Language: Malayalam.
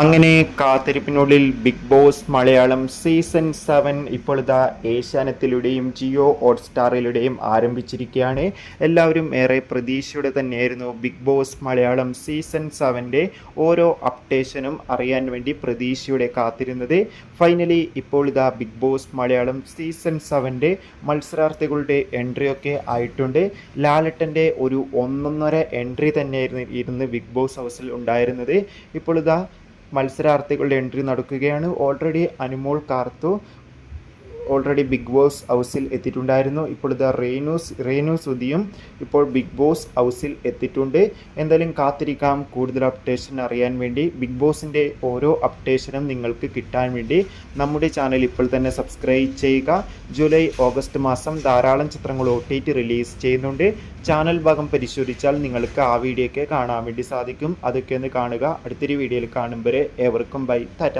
അങ്ങനെ കാത്തിരിപ്പിനുള്ളിൽ Big Boss Malayalam season seven ഇപ്പോൾ ഇതാ ഏഷ്യാനെറ്റിലൂടെയും ജിയോ ഹോട്ട്സ്റ്റാറിലൂടെയും ആരംഭിച്ചിരിക്കുകയാണ്. എല്ലാവരും ഏറെ പ്രതീക്ഷയോടെ തന്നെയായിരുന്നു ബിഗ് ബോസ് മലയാളം സീസൺ സെവന്റെ ഓരോ അപ്ഡേഷനും അറിയാൻ വേണ്ടി പ്രതീക്ഷയോടെ കാത്തിരുന്നത്. ഫൈനലി ഇപ്പോൾ ഇതാ ബിഗ് ബോസ് മലയാളം സീസൺ സെവന്റെ മത്സരാർത്ഥികളുടെ എൻട്രിയൊക്കെ ആയിട്ടുണ്ട്. ലാലട്ടന്റെ ഒരു ഒന്നൊന്നര എൻട്രി തന്നെയായിരുന്നു ഇരുന്ന് ബിഗ് ബോസ് ഹൗസിൽ ഉണ്ടായിരുന്നത്. ഇപ്പോൾ ഇതാ മത്സരാർത്ഥികളുടെ എൻട്രി നടക്കുകയാണ്. Already Anumol Karthu already Big Boss ഹൗസിൽ എത്തിയിട്ടുണ്ടായിരുന്നു. ഇപ്പോൾ ഇത് റേനൂസ് റേനു സുധിയും ഇപ്പോൾ ബിഗ് ബോസ് ഹൗസിൽ എത്തിയിട്ടുണ്ട്. എന്തായാലും കാത്തിരിക്കാം. കൂടുതൽ അപ്ഡേഷൻ അറിയാൻ വേണ്ടി ബിഗ് ബോസിന്റെ ഓരോ അപ്ഡേഷനും നിങ്ങൾക്ക് കിട്ടാൻ വേണ്ടി നമ്മുടെ ചാനൽ ഇപ്പോൾ തന്നെ സബ്സ്ക്രൈബ് ചെയ്യുക. ജൂലൈ ഓഗസ്റ്റ് മാസം ധാരാളം ചിത്രങ്ങൾ ഒ ടി റിലീസ് ചെയ്യുന്നുണ്ട്. ചാനൽ ഭാഗം പരിശോധിച്ചാൽ നിങ്ങൾക്ക് ആ വീഡിയോ ഒക്കെ കാണാൻ വേണ്ടി സാധിക്കും. അതൊക്കെ ഒന്ന് കാണുക. അടുത്തൊരു വീഡിയോയിൽ കാണുമ്പോൾ ഏവർക്കും ബൈ ടാറ്റ.